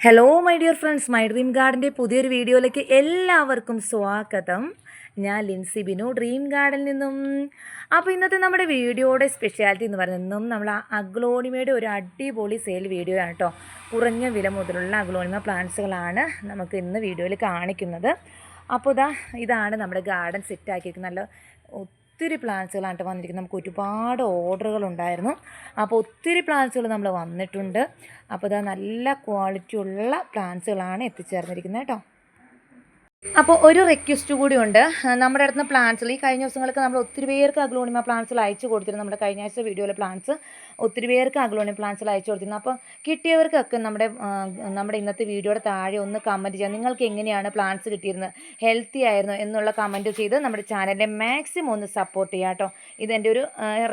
Hello my dear friends my dream ഗാർഡന്റെ പുതിയൊരു വീഡിയോയിലേക്ക് എല്ലാവർക്കും സ്വാഗതം. ഞാൻ ലിൻസി ബിനു ഡ്രീം ഗാർഡനിൽ നിന്നും. അപ്പോൾ ഇന്നത്തെ നമ്മുടെ വീഡിയോയുടെ സ്പെഷ്യാലിറ്റി എന്ന് പറയുന്നതും നമ്മൾ അഗ്ലോണിമയുടെ ഒരു അടിപൊളി സെയിൽ വീഡിയോ ആണ് കേട്ടോ കുറഞ്ഞ വില മുതലുള്ള അഗ്ലോണിമ പ്ലാന്റ്സുകളാണ് നമുക്ക് ഇന്ന് വീഡിയോയിൽ കാണിക്കുന്നത്. അപ്പോൾ ഇതാ ഇതാണ് നമ്മുടെ ഗാർഡൻ സെറ്റാക്കിയിരിക്കുന്നത് നല്ല ഒത്തിരി പ്ലാൻസുകളായിട്ട് വന്നിരിക്കുന്നത്. നമുക്ക് ഒരുപാട് ഓർഡറുകൾ ഉണ്ടായിരുന്നു. അപ്പോൾ ഒത്തിരി പ്ലാൻസുകൾ നമ്മൾ വന്നിട്ടുണ്ട്. അപ്പോൾ ഇതാ നല്ല ക്വാളിറ്റി ഉള്ള പ്ലാൻസുകളാണ് എത്തിച്ചേർന്നിരിക്കുന്നത് കേട്ടോ. അപ്പോൾ ഒരു റിക്വസ്റ്റ് കൂടി ഉണ്ട് നമ്മുടെ അടുത്ത് പ്ലാന്റ്സിൽ ഈ കഴിഞ്ഞ ദിവസങ്ങളൊക്കെ നമ്മൾ ഒത്തിരി പേർക്ക് അഗ്ലോണിമ പ്ലാന്റ്സിൽ അയച്ചു കൊടുത്തിരുന്നു. നമ്മുടെ കഴിഞ്ഞ ആഴ്ച വീഡിയോയിലെ പ്ലാന്റ്സ് ഒത്തിരി പേർക്ക് അഗ്ലോണിമ പ്ലാന്റ്സിൽ അയച്ചു കൊടുത്തിരുന്നു. അപ്പോൾ കിട്ടിയവർക്കൊക്കെ നമ്മുടെ നമ്മുടെ ഇന്നത്തെ വീഡിയോയുടെ താഴെ ഒന്ന് കമന്റ് ചെയ്യാം. നിങ്ങൾക്ക് എങ്ങനെയാണ് പ്ലാന്റ്സ് കിട്ടിയിരുന്നത്? ഹെൽത്തി ആയിരുന്നു എന്നുള്ള കമന്റ് ചെയ്ത് നമ്മുടെ ചാനലിനെ മാക്സിമം ഒന്ന് സപ്പോർട്ട് ചെയ്യുക കേട്ടോ ഇതെന്റെ ഒരു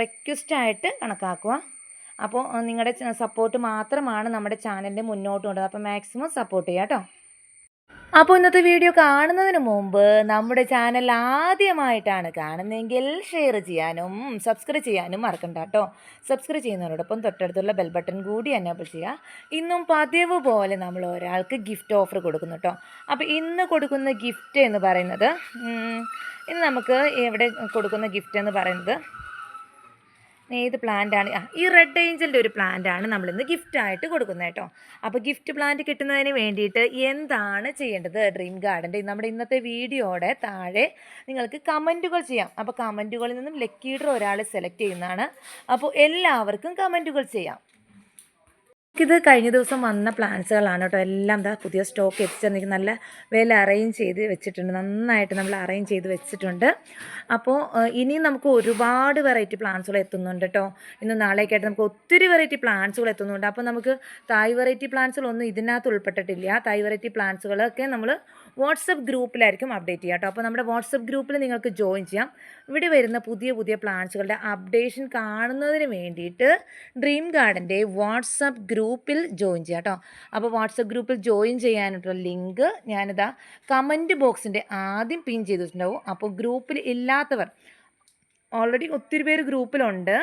റിക്വസ്റ്റായിട്ട് കണക്കാക്കുക. അപ്പോൾ നിങ്ങളുടെ സപ്പോർട്ട് മാത്രമാണ് നമ്മുടെ ചാനലിന്റെ മുന്നോട്ട് കൊണ്ടത് അപ്പോൾ മാക്സിമം സപ്പോർട്ട് ചെയ്യുക കേട്ടോ അപ്പോൾ ഇന്നത്തെ വീഡിയോ കാണുന്നതിന് മുമ്പ് നമ്മുടെ ചാനൽ ആദ്യമായിട്ടാണ് കാണുന്നതെങ്കിൽ ഷെയർ ചെയ്യാനും സബ്സ്ക്രൈബ് ചെയ്യാനും മറക്കണ്ട കേട്ടോ സബ്സ്ക്രൈബ് ചെയ്യുന്നതിനോടൊപ്പം തൊട്ടടുത്തുള്ള ബെൽ ബട്ടൺ കൂടി എനേബിൾ ചെയ്യുക. ഇന്നും പതിവ് പോലെ നമ്മൾ ഒരാൾക്ക് ഗിഫ്റ്റ് ഓഫർ കൊടുക്കുന്നു കേട്ടോ അപ്പോൾ ഇന്ന് കൊടുക്കുന്ന ഗിഫ്റ്റ് എന്ന് പറയുന്നത് ഇന്ന് നമുക്ക് ഇവിടെ കൊടുക്കുന്ന ഗിഫ്റ്റ് എന്ന് പറയുന്നത് ഏത് പ്ലാന്റാണ് ആ ഈ റെഡ് ഏഞ്ചലിന്റെ ഒരു പ്ലാന്റാണ് നമ്മളിന്ന് ഗിഫ്റ്റായിട്ട് കൊടുക്കുന്നത് കേട്ടോ. അപ്പോൾ ഗിഫ്റ്റ് പ്ലാന്റ് കിട്ടുന്നതിന് വേണ്ടിയിട്ട് എന്താണ് ചെയ്യേണ്ടത്? ഡ്രീം ഗാർഡന്റെ നമ്മുടെ ഇന്നത്തെ വീഡിയോയുടെ താഴെ നിങ്ങൾക്ക് കമന്റുകൾ ചെയ്യാം. അപ്പോൾ കമന്റുകളിൽ നിന്നും ലക്കീഡർ ഒരാൾ സെലക്ട് ചെയ്യുന്നതാണ്. അപ്പോൾ എല്ലാവർക്കും കമന്റുകൾ ചെയ്യാം. ഇത് കഴിഞ്ഞ ദിവസം വന്ന പ്ലാന്റ്സുകളാണ് കേട്ടോ. എല്ലാം എന്താ പുതിയ സ്റ്റോക്ക് എത്തിച്ചെന്നിരിക്കും നല്ല വില അറേഞ്ച് ചെയ്ത് വെച്ചിട്ടുണ്ട്. നന്നായിട്ട് നമ്മൾ അറേഞ്ച് ചെയ്ത് വെച്ചിട്ടുണ്ട്. അപ്പോൾ ഇനിയും നമുക്ക് ഒരുപാട് വെറൈറ്റി പ്ലാന്റ്സുകൾ എത്തുന്നുണ്ട് കേട്ടോ. ഇന്ന് നാളേക്കായിട്ട് നമുക്ക് ഒത്തിരി വെറൈറ്റി പ്ലാന്റ്സുകൾ എത്തുന്നുണ്ട്. അപ്പോൾ നമുക്ക് തായ് വെറൈറ്റി പ്ലാന്റ്സുകളൊന്നും ഇതിനകത്ത് ഉൾപ്പെട്ടിട്ടില്ല. തായ് വെറൈറ്റി പ്ലാന്റ്സുകളൊക്കെ നമ്മൾ വാട്സപ്പ് ഗ്രൂപ്പിലായിരിക്കും അപ്ഡേറ്റ് ചെയ്യുക കേട്ടോ. അപ്പോൾ നമ്മുടെ വാട്സപ്പ് ഗ്രൂപ്പിൽ നിങ്ങൾക്ക് ജോയിൻ ചെയ്യാം. ഇവിടെ വരുന്ന പുതിയ പുതിയ പ്ലാന്റ്സുകളുടെ അപ്ഡേഷൻ കാണുന്നതിന് വേണ്ടിയിട്ട് ഡ്രീം ഗാർഡന്റെ വാട്സപ്പ് ഗ്രൂപ്പിൽ ജോയിൻ ചെയ്യാം കേട്ടോ. അപ്പോൾ വാട്സപ്പ് ഗ്രൂപ്പിൽ ജോയിൻ ചെയ്യാനായിട്ടുള്ള ലിങ്ക് ഞാനിതാ കമന്റ് ബോക്സിന്റെ ആദ്യം പിൻ ചെയ്തിട്ടുണ്ടാവും. അപ്പോൾ ഗ്രൂപ്പിൽ ഇല്ലാത്തവർ ഓൾറെഡി ഒത്തിരി പേര് ഗ്രൂപ്പിലുണ്ട്.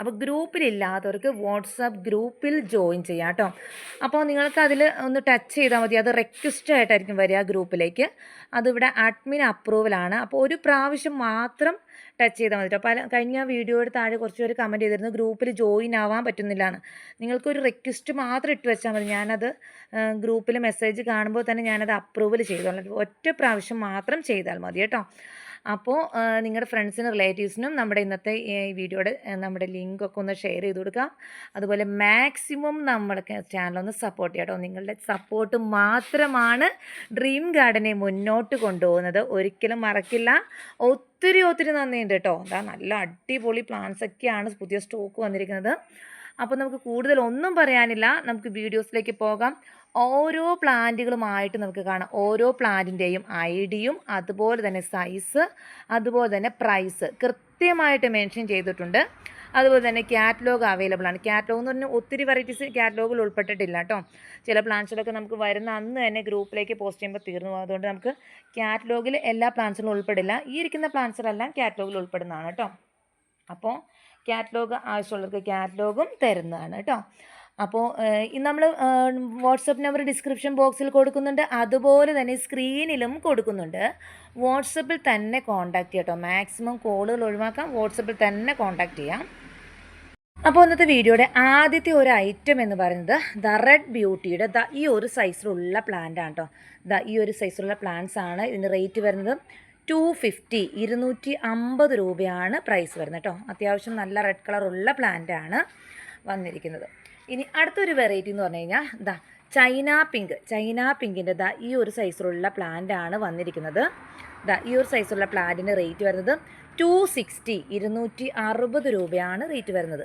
അപ്പോൾ ഗ്രൂപ്പിലില്ലാത്തവർക്ക് വാട്സാപ്പ് ഗ്രൂപ്പിൽ ജോയിൻ ചെയ്യാം കേട്ടോ. അപ്പോൾ നിങ്ങൾക്ക് അതിൽ ഒന്ന് ടച്ച് ചെയ്താൽ മതി. അത് റിക്വസ്റ്റ് ആയിട്ടായിരിക്കും വരിക ഗ്രൂപ്പിലേക്ക്. അതിവിടെ അഡ്മിൻ അപ്രൂവലാണ് അപ്പോൾ ഒരു പ്രാവശ്യം മാത്രം ടച്ച് ചെയ്താൽ മതി പല കഴിഞ്ഞ വീഡിയോയുടെ താഴെ കുറച്ച് പേര് കമന്റ് ചെയ്തിരുന്നു ഗ്രൂപ്പിൽ ജോയിൻ ആവാൻ പറ്റുന്നില്ല എന്ന് നിങ്ങൾക്കൊരു റിക്വസ്റ്റ് മാത്രം ഇട്ട് വെച്ചാൽ മതി. ഞാനത് ഗ്രൂപ്പിൽ മെസ്സേജ് കാണുമ്പോൾ തന്നെ ഞാനത് അപ്രൂവൽ ചെയ്തോളാം. ഒറ്റ പ്രാവശ്യം മാത്രം ചെയ്താൽ മതി കേട്ടോ. അപ്പോൾ നിങ്ങളുടെ ഫ്രണ്ട്സിനും റിലേറ്റീവ്സിനും നമ്മുടെ ഇന്നത്തെ ഈ വീഡിയോയുടെ നമ്മുടെ ലിങ്കൊക്കെ ഒന്ന് ഷെയർ ചെയ്ത് കൊടുക്കുക അതുപോലെ മാക്സിമം നമ്മുടെ ചാനലൊന്ന് സപ്പോർട്ട് ചെയ്യാം കേട്ടോ നിങ്ങളുടെ സപ്പോർട്ട് മാത്രമാണ് ഡ്രീം ഗാർഡനെ മുന്നോട്ട് കൊണ്ടുപോകുന്നത്. ഒരിക്കലും മറക്കില്ല. ഒത്തിരി ഒത്തിരി നന്ദിയുണ്ട് കേട്ടോ. അതാ നല്ല അടിപൊളി പ്ലാന്റ്സ് ഒക്കെയാണ് പുതിയ സ്റ്റോക്ക് വന്നിരിക്കുന്നത്. അപ്പോൾ നമുക്ക് കൂടുതൽ ഒന്നും പറയാനില്ല. നമുക്ക് വീഡിയോസിലേക്ക് പോകാം. ഓരോ പ്ലാന്റുകളുമായിട്ട് നമുക്ക് കാണാം. ഓരോ പ്ലാന്റിന്റെയും ഐഡിയും അതുപോലെ തന്നെ സൈസ് അതുപോലെ തന്നെ പ്രൈസ് കൃത്യമായിട്ട് മെൻഷൻ ചെയ്തിട്ടുണ്ട്. അതുപോലെ തന്നെ കാറ്റലോഗ് അവൈലബിൾ ആണ്. കാറ്റലോഗ് എന്ന് പറഞ്ഞാൽ ഒത്തിരി വെറൈറ്റീസ് കാറ്റലോഗിൽ ഉൾപ്പെട്ടിട്ടില്ല കേട്ടോ. ചില പ്ലാന്റ്സുകളൊക്കെ നമുക്ക് വരുന്ന അന്ന് തന്നെ ഗ്രൂപ്പിലേക്ക് പോസ്റ്റ് ചെയ്യുമ്പോൾ തീർന്നു അതുകൊണ്ട് നമുക്ക് കാറ്റലോഗിൽ എല്ലാ പ്ലാന്റ്സുകളും ഉൾപ്പെടില്ല. ഈ ഇരിക്കുന്ന പ്ലാന്റ്സുകളെല്ലാം കാറ്റലോഗിൽ ഉൾപ്പെടുന്നതാണ് കേട്ടോ. അപ്പോൾ കാറ്റലോഗ് ആവശ്യമുള്ളവർക്ക് കാറ്റലോഗും തരുന്നതാണ് കേട്ടോ. അപ്പോൾ നമ്മൾ വാട്സപ്പ് നമ്പർ ഡിസ്ക്രിപ്ഷൻ ബോക്സിൽ കൊടുക്കുന്നുണ്ട്. അതുപോലെ തന്നെ സ്ക്രീനിലും കൊടുക്കുന്നുണ്ട്. വാട്സപ്പിൽ തന്നെ കോൺടാക്ട് ചെയ്യട്ടോ. മാക്സിമം കോളുകൾ ഒഴിവാക്കാം. വാട്സപ്പിൽ തന്നെ കോൺടാക്ട് ചെയ്യാം. അപ്പോൾ ഇന്നത്തെ വീഡിയോയുടെ ആദ്യത്തെ ഒരു ഐറ്റം എന്ന് പറയുന്നത് ദ റെഡ് ബ്യൂട്ടിയുടെ ദ ഈ ഒരു സൈസിലുള്ള പ്ലാന്റ് ആണ് കേട്ടോ ദ ഈ ഒരു സൈസിലുള്ള പ്ലാന്റ്സ് ആണ് ഇതിന്റെ റേറ്റ് വരുന്നത് ടു ഫിഫ്റ്റി ഇരുന്നൂറ്റി അമ്പത് രൂപയാണ് പ്രൈസ് വരുന്നത് കേട്ടോ അത്യാവശ്യം നല്ല റെഡ് കളറുള്ള പ്ലാന്റ് ആണ് വന്നിരിക്കുന്നത്. ഇനി അടുത്തൊരു വെറൈറ്റി എന്ന് പറഞ്ഞു കഴിഞ്ഞാൽ ദാ ചൈന പിങ്ക് ചൈന പിങ്കിന്റെ ദാ ഈ ഒരു സൈസിലുള്ള ആണ് വന്നിരിക്കുന്നത്. ദാ ഈ ഒരു സൈസുള്ള പ്ലാന്റിന്റെ റേറ്റ് വരുന്നത് ടു സിക്സ്റ്റി ഇരുന്നൂറ്റി അറുപത് രൂപയാണ് റേറ്റ് വരുന്നത്.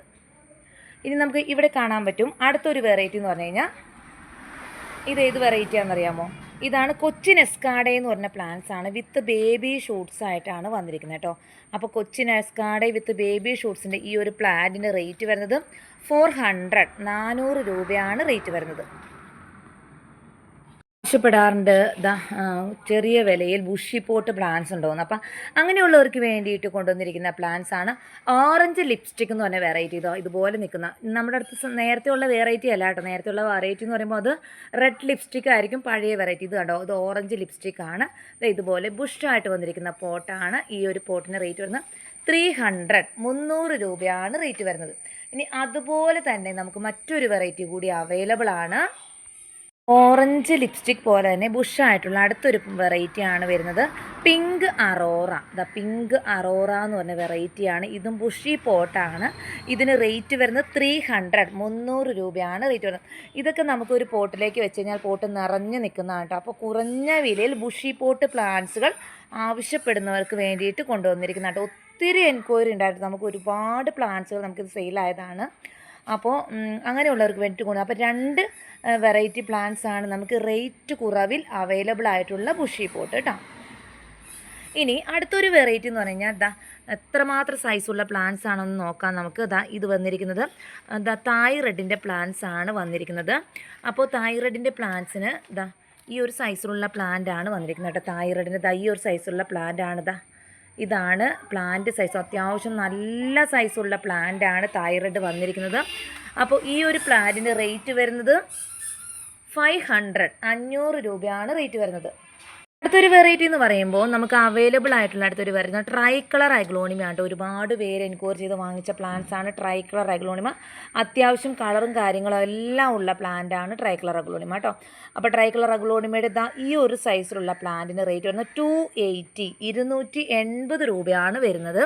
ഇനി നമുക്ക് ഇവിടെ കാണാൻ പറ്റും അടുത്തൊരു വെറൈറ്റി എന്ന് പറഞ്ഞു കഴിഞ്ഞാൽ ഇത് ഏത് വെറൈറ്റി ആണെന്നറിയാമോ ഇതാണ് കൊച്ചിൻ എസ്കാഡേ എന്ന് പറഞ്ഞ പ്ലാന്റ്സ് ആണ് വിത്ത് ബേബി ഷൂട്ട്സ് ആയിട്ടാണ് വന്നിരിക്കുന്നത് കേട്ടോ. അപ്പോൾ കൊച്ചിൻ എസ്കാഡേ വിത്ത് ബേബി ഷൂട്ട്സിന്റെ ഈ ഒരു പ്ലാന്റിന്റെ റേറ്റ് വരുന്നത് ഫോർ ഹൺഡ്രഡ് നാനൂറ് രൂപയാണ് റേറ്റ് വരുന്നത്. ആവശ്യപ്പെടാറുണ്ട്. ചെറിയ വിലയിൽ ബുഷി പോട്ട് പ്ലാന്റ്സ് ഉണ്ടോന്ന്. അപ്പം അങ്ങനെയുള്ളവർക്ക് വേണ്ടിയിട്ട് കൊണ്ടുവന്നിരിക്കുന്ന പ്ലാന്റ്സ് ആണ്. ഓറഞ്ച് ലിപ്സ്റ്റിക് എന്ന് പറഞ്ഞ വെറൈറ്റി ഇതോ ഇതുപോലെ നിൽക്കുന്ന. നമ്മുടെ അടുത്ത് നേരത്തെ ഉള്ള വെറൈറ്റി അല്ല കേട്ടോ. നേരത്തെ ഉള്ള വെറൈറ്റി എന്ന് പറയുമ്പോൾ അത് റെഡ് ലിപ്സ്റ്റിക് ആയിരിക്കും. പഴയ വെറൈറ്റി ഇത് കണ്ടോ? ഇത് ഓറഞ്ച് ലിപ്സ്റ്റിക് ആണ്. ഇതുപോലെ ബുഷായിട്ട് വന്നിരിക്കുന്ന പോട്ടാണ് ഈ ഒരു പോട്ടിന് റേറ്റ് വരുന്നത്. ത്രീ ഹൺഡ്രഡ് മുന്നൂറ് രൂപയാണ് റേറ്റ് വരുന്നത്. ഇനി അതുപോലെ തന്നെ നമുക്ക് മറ്റൊരു വെറൈറ്റി കൂടി അവൈലബിൾ ആണ്. ഓറഞ്ച് ലിപ്സ്റ്റിക് പോലെ തന്നെ ബുഷായിട്ടുള്ള അടുത്തൊരു വെറൈറ്റി ആണ് വരുന്നത്. Pink aurora the pink aurora എന്ന് പറഞ്ഞ വെറൈറ്റിയാണ് ഇതും ബുഷി പോട്ടാണ് ഇതിന് റേറ്റ് വരുന്നത് ത്രീ ഹൺഡ്രഡ് മുന്നൂറ് രൂപയാണ് റേറ്റ് വരുന്നത്. ഇതൊക്കെ നമുക്ക് ഒരു പോട്ടിലേക്ക് വെച്ച് കഴിഞ്ഞാൽ പോട്ട് നിറഞ്ഞു നിൽക്കുന്നതാണ് കേട്ടോ. അപ്പോൾ കുറഞ്ഞ വിലയിൽ ബുഷി പോട്ട് പ്ലാന്റ്സുകൾ ആവശ്യപ്പെടുന്നവർക്ക് വേണ്ടിയിട്ട് കൊണ്ടുവന്നിരിക്കുന്നതാണ് കേട്ടോ. ഒത്തിരി എൻക്വയറി ഉണ്ടായിരുന്നു. നമുക്ക് ഒരുപാട് പ്ലാന്റ്സുകൾ നമുക്കിത് സെയിലായതാണ് അപ്പോൾ അങ്ങനെയുള്ളവർക്ക് വേണ്ടിയിട്ട് കൊണ്ടു അപ്പോൾ രണ്ട് വെറൈറ്റി പ്ലാന്റ്സ് ആണ് നമുക്ക് റേറ്റ് കുറവിൽ അവൈലബിൾ ആയിട്ടുള്ള ബുഷി പോട്ട് കേട്ടോ ഇനി അടുത്തൊരു വെറൈറ്റി എന്ന് പറഞ്ഞു കഴിഞ്ഞാൽ ദാ എത്രമാത്രം സൈസുള്ള പ്ലാന്റ്സ് ആണെന്ന് നോക്കാം നമുക്ക്. ദാ ഇത് വന്നിരിക്കുന്നത് ദാ തായ് റെഡിന്റെ പ്ലാന്റ്സ് ആണ് വന്നിരിക്കുന്നത്. അപ്പോൾ തായ് റെഡിന്റെ പ്ലാന്റ്സിന് ദാ ഈ ഒരു സൈസിലുള്ള പ്ലാന്റ് ആണ് വന്നിരിക്കുന്നത് കേട്ടോ തായ് റെഡിന്റെ ദാ ഈ ഒരു സൈസിലുള്ള പ്ലാന്റ് ആണ് ദാ. ഇതാണ് പ്ലാന്റ് സൈസ് അത്യാവശ്യം നല്ല സൈസുള്ള പ്ലാന്റ് ആണ് തൈറോയ്ഡ് വന്നിരിക്കുന്നത്. അപ്പോൾ ഈ ഒരു പ്ലാന്റിന്റെ റേറ്റ് വരുന്നത് ഫൈവ് ഹൺഡ്രഡ് അഞ്ഞൂറ് രൂപയാണ് റേറ്റ് വരുന്നത്. അടുത്തൊരു വെറൈറ്റി എന്ന് പറയുമ്പോൾ നമുക്ക് അവൈലബിൾ ആയിട്ടുള്ള അടുത്തൊരു വെറൈറ്റി ട്രൈ കളർ അഗ്ലോണിമ ആണ് ഒരുപാട് പേര് എൻക്വയർ ചെയ്ത് വാങ്ങിച്ച പ്ലാന്റ്സ് ആണ് ട്രൈ കളർ അഗ്ലോണിമ അത്യാവശ്യം കളറും കാര്യങ്ങളും എല്ലാം ഉള്ള പ്ലാന്റ് ആണ് ട്രൈ കളർ അഗ്ലോണിമ കേട്ടോ അപ്പോൾ ട്രൈ കളർ അഗ്ലോണിമയുടെ ദാ ഈ ഒരു സൈസിലുള്ള പ്ലാന്റിന് റേറ്റ് വരുന്നത് ടു എയ്റ്റി ഇരുന്നൂറ്റി എൺപത് രൂപയാണ് വരുന്നത്.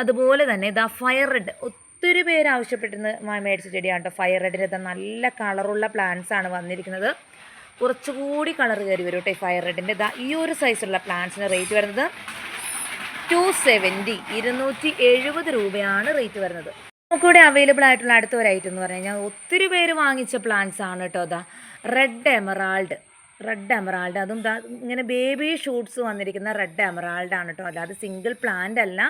അതുപോലെ തന്നെ ഇതാ ഫയർ റെഡ് ഒത്തിരി പേര് ആവശ്യപ്പെട്ടിരുന്ന് മേടിച്ച ചെടിയാണ് കേട്ടോ ഫയർ റെഡിന്റെ നല്ല കളറുള്ള പ്ലാന്റ്സ് ആണ് വന്നിരിക്കുന്നത്. കുറച്ചുകൂടി കളർ കയറി വരും കേട്ടോ ഫയർ റെഡിന്റെ ഇതാ ഈ ഒരു സൈസുള്ള പ്ലാന്റ്സിന് റേറ്റ് വരുന്നത് ടു സെവന്റി ഇരുന്നൂറ്റി എഴുപത് രൂപയാണ് റേറ്റ് വരുന്നത്. നമുക്കിവിടെ അവൈലബിൾ ആയിട്ടുള്ള അടുത്ത ഒരു ഐറ്റം എന്ന് പറഞ്ഞു കഴിഞ്ഞാൽ ഒത്തിരി പേര് വാങ്ങിച്ച പ്ലാന്റ്സ് ആണ് കേട്ടോ അതാ റെഡ് എമറാൾഡ് റെഡ് എമറാൾഡ് അതും ഇങ്ങനെ ബേബി ഷൂട്ട്സ് വന്നിരിക്കുന്ന റെഡ് എമറാൾഡ് ആണ് കേട്ടോ അല്ലാതെ സിംഗിൾ പ്ലാന്റ് അല്ല.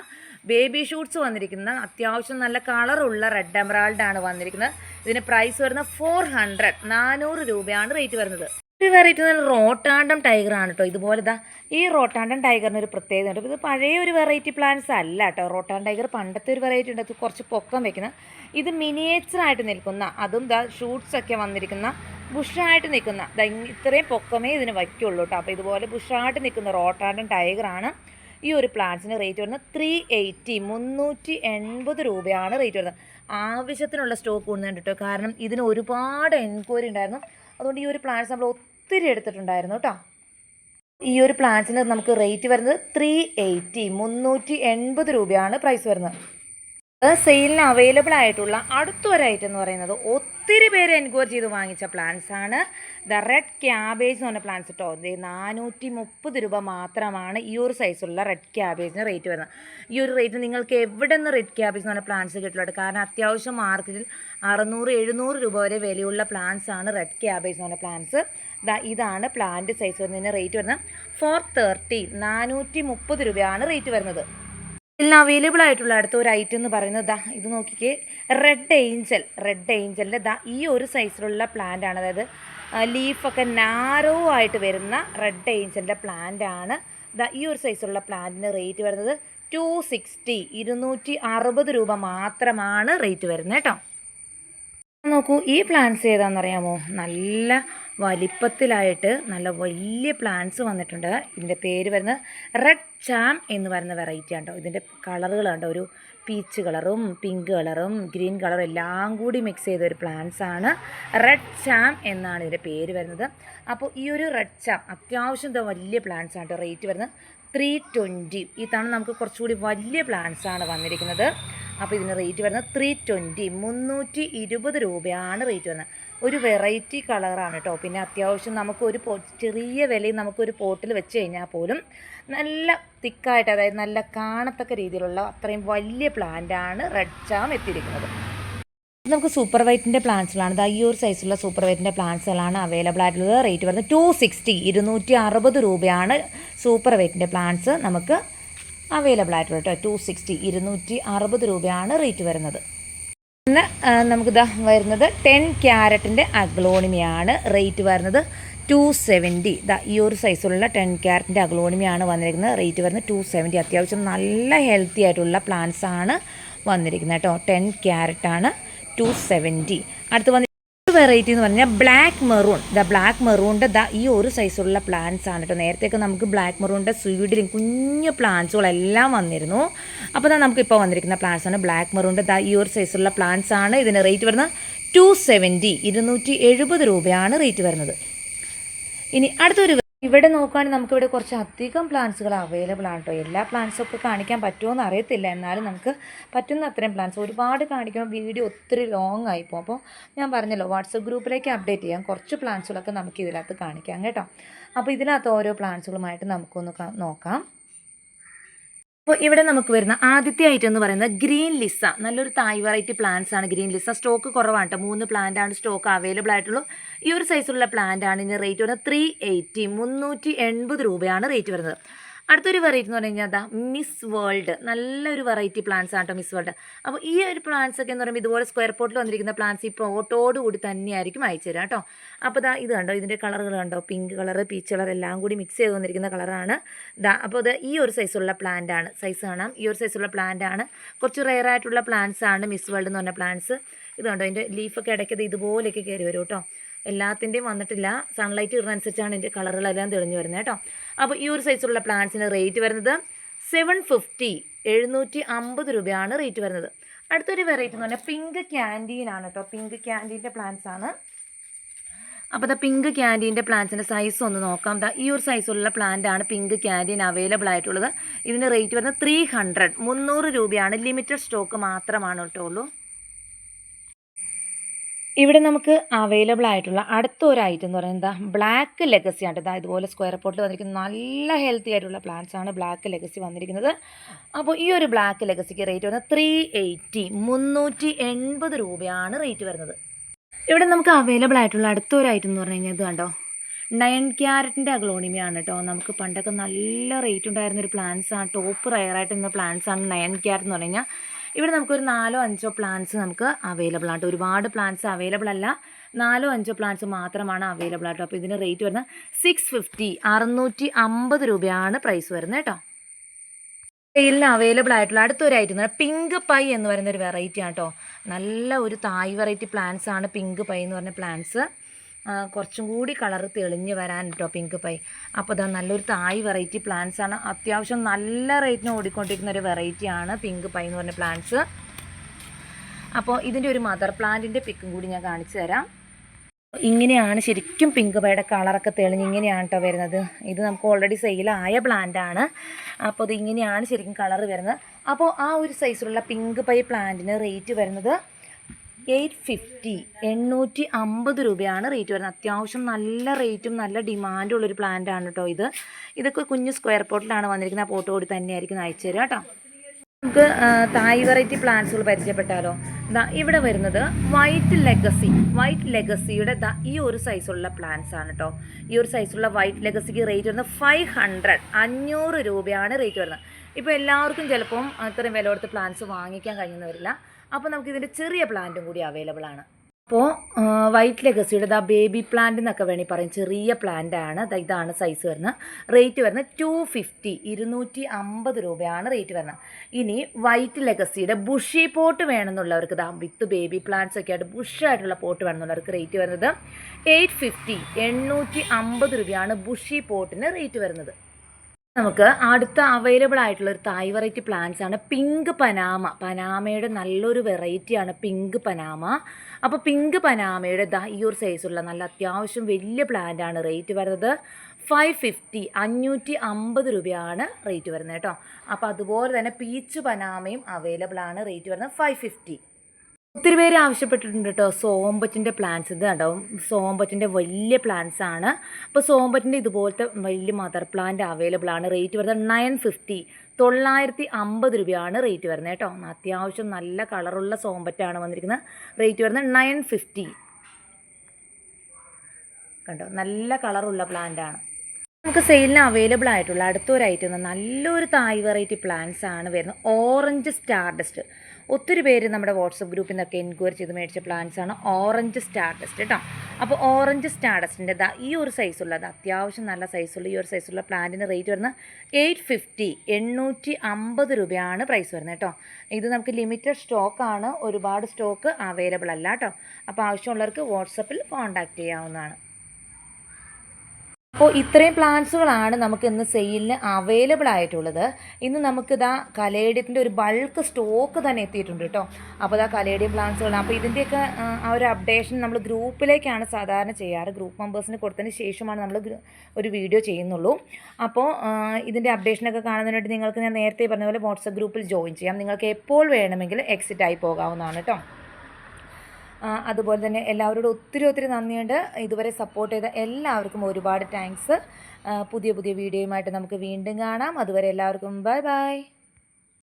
ബേബി ഷൂട്ട്സ് വന്നിരിക്കുന്ന അത്യാവശ്യം നല്ല കളറുള്ള റെഡ് എമറാൾഡ് ആണ് വന്നിരിക്കുന്നത്. ഇതിന് പ്രൈസ് വരുന്നത് ഫോർ ഹൺഡ്രഡ് നാനൂറ് രൂപയാണ് റേറ്റ് വരുന്നത്. ഒരു വെറൈറ്റി നല്ല റോട്ടാണ്ടം ടൈഗർ ആണ് കേട്ടോ ഇതുപോലെ ഇതാ ഈ റോട്ടാണ്ടം ടൈഗറിന് ഒരു പ്രത്യേകത ഉണ്ട്. ഇത് പഴയ ഒരു വെറൈറ്റി പ്ലാന്റ്സ് അല്ല കേട്ടോ റോട്ടാൻ ടൈഗർ പണ്ടത്തെ ഒരു വെറൈറ്റി ഉണ്ട്. അത് കുറച്ച് പൊക്കം വെക്കുന്ന. ഇത് മിനിയേച്ചറായിട്ട് നിൽക്കുന്ന അതും ദാ ഷൂട്ട്സൊക്കെ വന്നിരിക്കുന്ന ബുഷായിട്ട് നിൽക്കുന്ന. ഇത്രയും പൊക്കമേ ഇതിന് വയ്ക്കുള്ളൂ കേട്ടോ അപ്പോൾ ഇതുപോലെ ബുഷായിട്ട് നിൽക്കുന്ന റോട്ടാണ്ടം ടൈഗറാണ് ഈ ഒരു പ്ലാന്റ്സിന് റേറ്റ് വരുന്നത്. ത്രീ എയ്റ്റി മുന്നൂറ്റി എൺപത് രൂപയാണ് റേറ്റ് വരുന്നത്. ആവശ്യത്തിനുള്ള സ്റ്റോക്ക് കൊണ്ടുവന്നിട്ട് കേട്ടോ കാരണം ഇതിന് ഒരുപാട് എൻക്വയറി ഉണ്ടായിരുന്നു. അതുകൊണ്ട് ഈ ഒരു പ്ലാന്റ്സ് നമ്മൾ ഒത്തിരി എടുത്തിട്ടുണ്ടായിരുന്നു കേട്ടോ ഈ ഒരു പ്ലാന്റ്സിന് നമുക്ക് റേറ്റ് വരുന്നത് ത്രീ എയ്റ്റി മുന്നൂറ്റി എൺപത് രൂപയാണ് പ്രൈസ് വരുന്നത്. സെയിലിന് അവൈലബിൾ ആയിട്ടുള്ള അടുത്തൊരു ഐറ്റം എന്ന് പറയുന്നത് ഒത്തിരി പേര് എൻക്വയർ ചെയ്ത് വാങ്ങിച്ച പ്ലാന്റ്സ് ആണ്. ദ റെഡ് ക്യാബേജ് എന്ന് പറഞ്ഞ പ്ലാന്റ്സ് കേട്ടോ നാനൂറ്റി മുപ്പത് രൂപ മാത്രമാണ് ഈ ഒരു സൈസുള്ള റെഡ് ക്യാബേജിന് റേറ്റ് വരുന്നത്. ഈ ഒരു റേറ്റ് നിങ്ങൾക്ക് എവിടെ നിന്ന് റെഡ് ക്യാബേജ് എന്ന് പറഞ്ഞ പ്ലാന്റ്സ് കിട്ടുള്ളൂ കാരണം അത്യാവശ്യം മാർക്കറ്റിൽ അറുന്നൂറ് എഴുന്നൂറ് രൂപ വരെ വിലയുള്ള പ്ലാന്റ്സ് ആണ് റെഡ് ക്യാബേജ് എന്ന് പറഞ്ഞ പ്ലാന്റ്സ് ഇതാണ് പ്ലാന്റ് സൈസ് വരുന്നതിന് റേറ്റ് വരുന്നത്. ഫോർ തേർട്ടി നാനൂറ്റി മുപ്പത് രൂപയാണ് റേറ്റ് വരുന്നത്. എല്ലാം അവൈലബിൾ ആയിട്ടുള്ള അടുത്ത ഒരു ഐറ്റം എന്ന് പറയുന്നത് ദാ ഇത് നോക്കിക്കേ. റെഡ് ഏഞ്ചൽ റെഡ് ഏഞ്ചലിന്റെ ദാ ഈ ഒരു സൈസിലുള്ള പ്ലാന്റ് ആണ്. അതായത് ലീഫൊക്കെ നാരോ ആയിട്ട് വരുന്ന റെഡ് ഏഞ്ചലിന്റെ പ്ലാന്റ് ആണ്. ദാ ഈ ഒരു സൈസിലുള്ള പ്ലാന്റിന് റേറ്റ് വരുന്നത് ടു സിക്സ്റ്റി ഇരുന്നൂറ്റി അറുപത് രൂപ മാത്രമാണ് റേറ്റ് വരുന്നത് കേട്ടോ. നോക്കൂ ഈ പ്ലാന്റ്സ് ഏതാണെന്നറിയാമോ നല്ല വലിപ്പത്തിലായിട്ട് നല്ല വലിയ പ്ലാന്റ്സ് വന്നിട്ടുണ്ട്. ഇതിന്റെ പേര് വരുന്നത് റെഡ് ചാം എന്ന് പറയുന്ന വെറൈറ്റി കേട്ടോ ഇതിന്റെ കളറുകൾ കണ്ടോ? ഒരു പീച്ച് കളറും പിങ്ക് കളറും ഗ്രീൻ കളറും എല്ലാം കൂടി മിക്സ് ചെയ്ത ഒരു പ്ലാന്റ്സ് ആണ് റെഡ് ചാം എന്നാണ് ഇതിന്റെ പേര് വരുന്നത്. അപ്പോൾ ഈ ഒരു റെഡ് ചാം അത്യാവശ്യം വലിയ പ്ലാന്റ്സ് ആണ് റേറ്റ് വരുന്നത് ത്രീ ട്വന്റി ഇതാണ് നമുക്ക് കുറച്ചുകൂടി വലിയ പ്ലാന്റ്സ് ആണ് വന്നിരിക്കുന്നത്. അപ്പോൾ ഇതിന് റേറ്റ് വരുന്നത് ത്രീ ട്വന്റി മുന്നൂറ്റി ഇരുപത് രൂപയാണ് റേറ്റ് വരുന്നത്. ഒരു വെറൈറ്റി കളറാണ് കേട്ടോ പിന്നെ അത്യാവശ്യം നമുക്ക് ഒരു പോ ചെറിയ വിലയിൽ നമുക്കൊരു പോട്ടിൽ വെച്ച് കഴിഞ്ഞാൽ പോലും നല്ല തിക്കായിട്ട് അതായത് നല്ല കാണത്തക്ക രീതിയിലുള്ള അത്രയും വലിയ പ്ലാന്റാണ് റെഡ് ചാം എത്തിയിരിക്കുന്നത്. നമുക്ക് സൂപ്പർ വൈറ്റിന്റെ പ്ലാന്റ്സിലാണ് ദാ ഈ ഒരു സൈസുള്ള സൂപ്പർ വൈറ്റിന്റെ പ്ലാന്റ്സുകളാണ് അവൈലബിൾ ആയിട്ടുള്ളത്. റേറ്റ് വരുന്നത് ടു സിക്സ്റ്റി ഇരുന്നൂറ്റി അറുപത് രൂപയാണ് സൂപ്പർ വൈറ്റിന്റെ പ്ലാന്റ്സ് നമുക്ക് അവൈലബിൾ ആയിട്ടുള്ളത് കേട്ടോ ടു സിക്സ്റ്റി ഇരുന്നൂറ്റി അറുപത് രൂപയാണ് റേറ്റ് വരുന്നത്. പിന്നെ ആ, നമുക്കിതാ വരുന്നത് ടെൻ ക്യാരറ്റിന്റെ അഗ്ലോണിമിയാണ്. റേറ്റ് വരുന്നത് ടു സെവന്റി ഇതാ ഈ ഒരു സൈസിലുള്ള ടെൻ ക്യാരറ്റിന്റെ അഗ്ലോണിമിയാണ് വന്നിരിക്കുന്നത്. റേറ്റ് വരുന്നത് ടു സെവന്റി അത്യാവശ്യം നല്ല ഹെൽത്തി ആയിട്ടുള്ള പ്ലാന്റ്സ് ആണ് വന്നിരിക്കുന്നത് കേട്ടോ. ടെൻ ക്യാരറ്റാണ് ടു സെവന്റി അടുത്ത് വന്ന് വെറൈറ്റി എന്ന് പറഞ്ഞാൽ ബ്ലാക്ക് മെറൂൺ ദ ബ്ലാക്ക് മെറൂണിന്റെ ദ ഈ ഒരു സൈസുള്ള പ്ലാന്റ്സ് ആണ് കേട്ടോ നേരത്തെയൊക്കെ നമുക്ക് ബ്ലാക്ക് മെറൂണിന്റെ സ്വീഡിലും കുഞ്ഞു പ്ലാന്റ്സുകളെല്ലാം വന്നിരുന്നു. അപ്പോൾ ദാ നമുക്കിപ്പോൾ വന്നിരിക്കുന്ന പ്ലാന്റ്സ് ആണ് ബ്ലാക്ക് മെറൂണിന്റെ ദ ഈ ഒരു സൈസുള്ള പ്ലാന്റ്സ് ആണ്. ഇതിന് റേറ്റ് വരുന്നത് ടു സെവന്റി ഇരുന്നൂറ്റി എഴുപത് രൂപയാണ് റേറ്റ് വരുന്നത്. ഇനി അടുത്തൊരു ഇവിടെ നോക്കുകയാണെങ്കിൽ നമുക്കിവിടെ കുറച്ച് അധികം പ്ലാന്റ്സുകൾ അവൈലബിൾ ആണ് കേട്ടോ എല്ലാ പ്ലാന്റ്സും ഒക്കെ കാണിക്കാൻ പറ്റുമോ എന്ന് അറിയത്തില്ല. എന്നാലും നമുക്ക് പറ്റുന്ന അത്രയും പ്ലാന്റ്സ് ഒരുപാട് കാണിക്കുമ്പോൾ വീഡിയോ ഒത്തിരി ലോങ് ആയിപ്പോൾ അപ്പോൾ ഞാൻ പറഞ്ഞല്ലോ വാട്സപ്പ് ഗ്രൂപ്പിലേക്ക് അപ്ഡേറ്റ് ചെയ്യാം. കുറച്ച് പ്ലാന്റ്സുകളൊക്കെ നമുക്ക് ഇതിനകത്ത് കാണിക്കാം കേട്ടോ. അപ്പോൾ ഇതിനകത്ത് ഓരോ പ്ലാന്റ്സുകളുമായിട്ട് നമുക്കൊന്ന് നോക്കാം. അപ്പോൾ ഇവിടെ നമുക്ക് വരുന്ന ആദ്യത്തെ ഐറ്റം എന്ന് പറയുന്നത് ഗ്രീൻ ലിസ നല്ലൊരു തായ് വെറൈറ്റി പ്ലാന്റ്സ് ആണ് ഗ്രീൻ ലിസ സ്റ്റോക്ക് കുറവാണ് മൂന്ന് പ്ലാന്റ് ആണ് സ്റ്റോക്ക് അവൈലബിൾ ആയിട്ടുള്ളൂ. ഈ ഒരു സൈസിലുള്ള പ്ലാന്റ് ആണ് ഇതിന് റേറ്റ് വരുന്നത് ത്രീ എയ്റ്റി മുന്നൂറ്റി എൺപത് രൂപയാണ് റേറ്റ് വരുന്നത്. അടുത്തൊരു വെറൈറ്റി എന്ന് പറഞ്ഞു കഴിഞ്ഞാൽ അതാ മിസ് വേൾഡ് നല്ലൊരു വെറൈറ്റി പ്ലാന്റ്സ് ആണ് കേട്ടോ മിസ് വേൾഡ് അപ്പോൾ ഈ ഒരു പ്ലാന്റ്സ് ഒക്കെ എന്ന് പറയുമ്പോൾ ഇതുപോലെ സ്ക്വയർ പോട്ടിൽ വന്നിരിക്കുന്ന പ്ലാന്റ്സ് ഈ പോട്ടോട് കൂടി തന്നെയായിരിക്കും അയച്ചു തരാം കേട്ടോ അപ്പോൾ ദാ ഇത് കണ്ടോ? ഇതിന്റെ കളറുകൾ കണ്ടോ? പിങ്ക് കളർ പീച്ച് കളർ എല്ലാം കൂടി മിക്സ് ചെയ്ത് വന്നിരിക്കുന്ന കളറാണ് ദാ. അപ്പോൾ ഇത് ഈ ഒരു സൈസുള്ള പ്ലാന്റ് ആണ്. സൈസ് കാണാം. ഈ ഒരു സൈസുള്ള പ്ലാന്റ് ആണ്. കുറച്ച് റെയർ ആയിട്ടുള്ള പ്ലാന്റ്സ് ആണ് മിസ് വേൾഡ് എന്ന് പറഞ്ഞ പ്ലാന്റ്സ് ഇത് കണ്ടോ? ഇതിന്റെ ലീഫൊക്കെ ഇടയ്ക്കത് ഇതുപോലെയൊക്കെ കയറി വരും കേട്ടോ എല്ലാത്തിന്റെയും വന്നിട്ടില്ല. സൺലൈറ്റ് ഇടുന്നതനുസരിച്ചാണ് ഇതിന്റെ കളറുകളെല്ലാം തെളിഞ്ഞു വരുന്നത് കേട്ടോ. അപ്പോൾ ഈ ഒരു സൈസുള്ള പ്ലാന്റ്സിന് റേറ്റ് വരുന്നത് സെവൻ ഫിഫ്റ്റി എഴുന്നൂറ്റി അമ്പത് രൂപയാണ് റേറ്റ് വരുന്നത്. അടുത്തൊരു വെറൈറ്റി എന്ന് പറഞ്ഞാൽ പിങ്ക് ക്യാന്റീനാണ് കേട്ടോ. പിങ്ക് ക്യാന്റീന്റെ പ്ലാന്റ്സ് ആണ്. അപ്പോൾ ദാ പിങ്ക് ക്യാന്റീന്റെ പ്ലാന്റ്സിന്റെ സൈസ് ഒന്ന് നോക്കാം. ദാ ഈ ഒരു സൈസുള്ള ആണ് പിങ്ക് ക്യാന്റീൻ അവൈലബിൾ ആയിട്ടുള്ളത്. ഇതിന്റെ റേറ്റ് വരുന്നത് ത്രീ ഹൺഡ്രഡ് മുന്നൂറ് രൂപയാണ്. ലിമിറ്റഡ് സ്റ്റോക്ക് മാത്രമാണ് കേട്ടോ ഉള്ളൂ. ഇവിടെ നമുക്ക് അവൈലബിൾ ആയിട്ടുള്ള അടുത്ത ഒരു ഐറ്റം എന്ന് പറയുന്നത് എന്താ? ബ്ലാക്ക് ലെഗസി ആണ്. ഇതാ ഇതുപോലെ സ്ക്വയർ പോട്ടിൽ വന്നിരിക്കുന്ന നല്ല ഹെൽത്തി ആയിട്ടുള്ള പ്ലാന്റ്സ് ആണ് ബ്ലാക്ക് ലെഗസി വന്നിരിക്കുന്നത്. അപ്പോൾ ഈ ഒരു ബ്ലാക്ക് ലെഗസിക്ക് റേറ്റ് വരുന്നത് ത്രീ എയ്റ്റി മുന്നൂറ്റി എൺപത് രൂപയാണ് റേറ്റ് വരുന്നത്. ഇവിടെ നമുക്ക് അവൈലബിൾ ആയിട്ടുള്ള അടുത്ത ഒരു ഐറ്റം എന്ന് പറഞ്ഞു കഴിഞ്ഞാൽ ഇത് കണ്ടോ? നയൻ ക്യാരറ്റിന്റെ അഗ്ലോണിമയാണ് കേട്ടോ. നമുക്ക് പണ്ടൊക്കെ നല്ല റേറ്റ് ഉണ്ടായിരുന്ന ഒരു പ്ലാന്റ്സ് ആണ്. ടോപ്പ് റയറായിട്ട് നിന്ന പ്ലാന്റ്സ് ആണ് നയൻ ക്യാരറ്റ് എന്ന് പറഞ്ഞു കഴിഞ്ഞാൽ. ഇവിടെ നമുക്കൊരു നാലോ അഞ്ചോ പ്ലാന്റ്സ് നമുക്ക് അവൈലബിൾ ആണ് ട്ടോ. ഒരുപാട് പ്ലാന്റ്സ് അവൈലബിൾ അല്ല. നാലോ അഞ്ചോ പ്ലാന്റ്സ് മാത്രമാണ് അവൈലബിൾ ആട്ടോ. അപ്പോൾ ഇതിന് റേറ്റ് വരുന്നത് സിക്സ് ഫിഫ്റ്റി അറുന്നൂറ്റി അമ്പത് രൂപയാണ് പ്രൈസ് വരുന്നത് കേട്ടോ. സെയിലിന് അവൈലബിൾ ആയിട്ടുള്ള അടുത്തൊരു ഐറ്റം എന്ന് പിങ്ക് പൈ എന്ന് പറയുന്ന ഒരു വെറൈറ്റി ആട്ടോ നല്ല ഒരു തായ് വെറൈറ്റി പ്ലാന്റ്സ് ആണ് പിങ്ക് പൈ എന്ന് പറഞ്ഞ പ്ലാന്റ്സ് കുറച്ചും കൂടി കളർ തെളിഞ്ഞ് വരാൻ കേട്ടോ പിങ്ക് പൈ അപ്പോൾ ഇതാ നല്ലൊരു തായ് വെറൈറ്റി പ്ലാന്റ്സ് ആണ്. അത്യാവശ്യം നല്ല റേറ്റിന് ഓടിക്കൊണ്ടിരിക്കുന്ന ഒരു വെറൈറ്റി ആണ് പിങ്ക് പൈ എന്ന് പറഞ്ഞ പ്ലാന്റ്സ് അപ്പോൾ ഇതിന്റെ ഒരു മദർ പ്ലാന്റിന്റെ പിക്കും കൂടി ഞാൻ കാണിച്ചു തരാം. ഇങ്ങനെയാണ് ശരിക്കും പിങ്ക് പൈയുടെ കളറൊക്കെ തെളിഞ്ഞ് ഇങ്ങനെയാണ് കേട്ടോ വരുന്നത്. ഇത് നമുക്ക് ഓൾറെഡി സെയിലായ പ്ലാന്റാണ് അപ്പോൾ ഇത് ഇങ്ങനെയാണ് ശരിക്കും കളർ വരുന്നത്. അപ്പോൾ ആ ഒരു സൈസിലുള്ള പിങ്ക് പൈ പ്ലാന്റിന് റേറ്റ് വരുന്നത് എയ്റ്റ് ഫിഫ്റ്റി എണ്ണൂറ്റി അമ്പത് രൂപയാണ് റേറ്റ് വരുന്നത്. അത്യാവശ്യം നല്ല റേറ്റും നല്ല ഡിമാൻഡും ഉള്ളൊരു പ്ലാന്റ് ആണ് കേട്ടോ ഇത്. ഇതൊക്കെ കുഞ്ഞ് സ്ക്വയർ പോട്ടിലാണ് വന്നിരിക്കുന്നത്. ആ പോട്ട് കൂടി തന്നെയായിരിക്കും അയച്ചു തരിക കേട്ടോ നമുക്ക് തായ് വെറൈറ്റി പ്ലാന്റ്സുകൾ പരിചയപ്പെട്ടാലോ? ദാ ഇവിടെ വരുന്നത് വൈറ്റ് ലെഗസി വൈറ്റ് ലെഗസിയുടെ ദാ ഈ ഒരു സൈസുള്ള പ്ലാന്റ്സ് ആണ് കേട്ടോ ഈ ഒരു സൈസുള്ള വൈറ്റ് ലെഗസിക്ക് റേറ്റ് വരുന്നത് ഫൈവ് ഹൺഡ്രഡ് അഞ്ഞൂറ് രൂപയാണ് റേറ്റ് വരുന്നത്. ഇപ്പോൾ എല്ലാവർക്കും ചിലപ്പം അത്രയും വില കൊടുത്ത് പ്ലാന്റ്സ് വാങ്ങിക്കാൻ കഴിയുന്ന വരില്ല അപ്പോൾ നമുക്ക് ഇതിന്റെ ചെറിയ പ്ലാന്റും കൂടി അവൈലബിൾ ആണ്. അപ്പോൾ വൈറ്റ് ലെഗസിയുടെ ദാ ബേബി പ്ലാന്റ് എന്നൊക്കെ വേണമെങ്കിൽ പറയും. ചെറിയ പ്ലാന്റ് ആണ്. ഇതാണ് സൈസ് വരുന്നത് റേറ്റ് വരുന്നത് ടു ഫിഫ്റ്റി ഇരുന്നൂറ്റി അമ്പത് രൂപയാണ് റേറ്റ് വരുന്നത്. ഇനി വൈറ്റ് ലെഗസിയുടെ ബുഷി പോട്ട് വേണമെന്നുള്ളവർക്ക് ദാ വിത്ത് ബേബി പ്ലാന്റ്സ് ഒക്കെ ആയിട്ട് ബുഷായിട്ടുള്ള പോട്ട് വേണമെന്നുള്ളവർക്ക് റേറ്റ് വരുന്നത് എയ്റ്റ് ഫിഫ്റ്റി എണ്ണൂറ്റി അമ്പത് രൂപയാണ് ബുഷി പോട്ടിന് റേറ്റ് വരുന്നത്. നമുക്ക് അടുത്ത അവൈലബിൾ ആയിട്ടുള്ള ഒരു തായ് വെറൈറ്റി പ്ലാന്റ്സ് ആണ് പിങ്ക് പനാമ പനാമയുടെ നല്ലൊരു വെറൈറ്റിയാണ് പിങ്ക് പനാമ അപ്പോൾ പിങ്ക് പനാമയുടെ ദാ ഈ ഒരു സൈസുള്ള നല്ല അത്യാവശ്യം വലിയ പ്ലാന്റ് ആണ് റേറ്റ് വരുന്നത് ഫൈവ് ഫിഫ്റ്റി അഞ്ഞൂറ്റി അമ്പത് രൂപയാണ് റേറ്റ് വരുന്നത് കേട്ടോ. അപ്പോൾ അതുപോലെ തന്നെ പീച്ച് പനാമയും അവൈലബിൾ ആണ് റേറ്റ് വരുന്നത് ഫൈവ് ഫിഫ്റ്റി ഒത്തിരി പേര് ആവശ്യപ്പെട്ടിട്ടുണ്ട് കേട്ടോ സോമ്പറ്റിന്റെ പ്ലാന്റ്സ് ഇത് കേട്ടോ സോമ്പറ്റിന്റെ വലിയ പ്ലാന്റ്സ് ആണ്. അപ്പോൾ സോമ്പറ്റിന്റെ ഇതുപോലത്തെ വലിയ മദർ പ്ലാന്റ് അവൈലബിൾ ആണ്. റേറ്റ് വരുന്നത് നയൻ ഫിഫ്റ്റി തൊള്ളായിരത്തി അമ്പത് രൂപയാണ് റേറ്റ് വരുന്നത് കേട്ടോ അത്യാവശ്യം നല്ല കളറുള്ള സോമ്പറ്റാണ് വന്നിരിക്കുന്നത്. റേറ്റ് വരുന്നത് നയൻ ഫിഫ്റ്റി കണ്ടോ? നല്ല കളറുള്ള പ്ലാന്റ് ആണ്. നമുക്ക് സെയിലിന് അവൈലബിൾ ആയിട്ടുള്ള അടുത്തൊരു ഐറ്റം നല്ലൊരു തായ് വെറൈറ്റി പ്ലാന്റ്സ് ആണ് വരുന്നത്. ഓറഞ്ച് സ്റ്റാർഡസ്റ്റ് ഒത്തിരി പേര് നമ്മുടെ വാട്സപ്പ് ഗ്രൂപ്പിൽ നിന്നൊക്കെ എൻക്വയറി ചെയ്ത് മേടിച്ച പ്ലാന്റ്സ് ആണ് ഓറഞ്ച് സ്റ്റാർഡസ്റ്റ് കേട്ടോ അപ്പോൾ ഓറഞ്ച് സ്റ്റാർഡസ്റ്റിന്റെ ദാ ഈ ഒരു സൈസുള്ള അത് അത്യാവശ്യം നല്ല സൈസുള്ള ഈ ഒരു സൈസുള്ള പ്ലാന്റിന്റെ റേറ്റ് വരുന്നത് എയ്റ്റ് ഫിഫ്റ്റി എണ്ണൂറ്റി അമ്പത് രൂപയാണ് പ്രൈസ് വരുന്നത് കേട്ടോ ഇത് നമുക്ക് ലിമിറ്റഡ് സ്റ്റോക്കാണ് ഒരുപാട് സ്റ്റോക്ക് അവൈലബിൾ അല്ല കേട്ടോ അപ്പോൾ ആവശ്യമുള്ളവർക്ക് വാട്സപ്പിൽ കോൺടാക്റ്റ് ചെയ്യാവുന്നതാണ്. അപ്പോൾ ഇത്രയും പ്ലാന്റ്സുകളാണ് നമുക്ക് ഇന്ന് സെയിലിന് അവൈലബിൾ ആയിട്ടുള്ളത്. ഇന്ന് നമുക്കിതാ കലേഡിയത്തിന്റെ ഒരു ബൾക്ക് സ്റ്റോക്ക് തന്നെ എത്തിയിട്ടുണ്ട് കേട്ടോ. അപ്പോൾ ഇതാ കലേഡിയം പ്ലാന്റ്സുകൾ അപ്പോൾ ഇതിന്റെയൊക്കെ ആ, ഒരു അപ്ഡേഷൻ നമ്മൾ ഗ്രൂപ്പിലേക്കാണ് സാധാരണ ചെയ്യാറ്. ഗ്രൂപ്പ് മെമ്പേഴ്സിന് കൊടുത്തതിന് ശേഷമാണ് നമ്മൾ ഒരു വീഡിയോ ചെയ്യുന്നുള്ളൂ. അപ്പോൾ ഇതിന്റെ അപ്ഡേഷനൊക്കെ കാണുന്നതിനായിട്ട് നിങ്ങൾക്ക് ഞാൻ നേരത്തെ പറഞ്ഞ പോലെ വാട്സപ്പ് ഗ്രൂപ്പിൽ ജോയിൻ ചെയ്യാം. നിങ്ങൾക്ക് എപ്പോൾ വേണമെങ്കിലും എക്സിറ്റ് ആയി പോകാവുന്നതാണ് കേട്ടോ. അതുപോലെ തന്നെ എല്ലാവരോടും ഒത്തിരി ഒത്തിരി നന്ദിയുണ്ട്. ഇതുവരെ സപ്പോർട്ട് ചെയ്ത എല്ലാവർക്കും ഒരുപാട് താങ്ക്സ് പുതിയ പുതിയ വീഡിയോയുമായിട്ട് നമുക്ക് വീണ്ടും കാണാം. അതുവരെ എല്ലാവർക്കും ബൈ ബൈ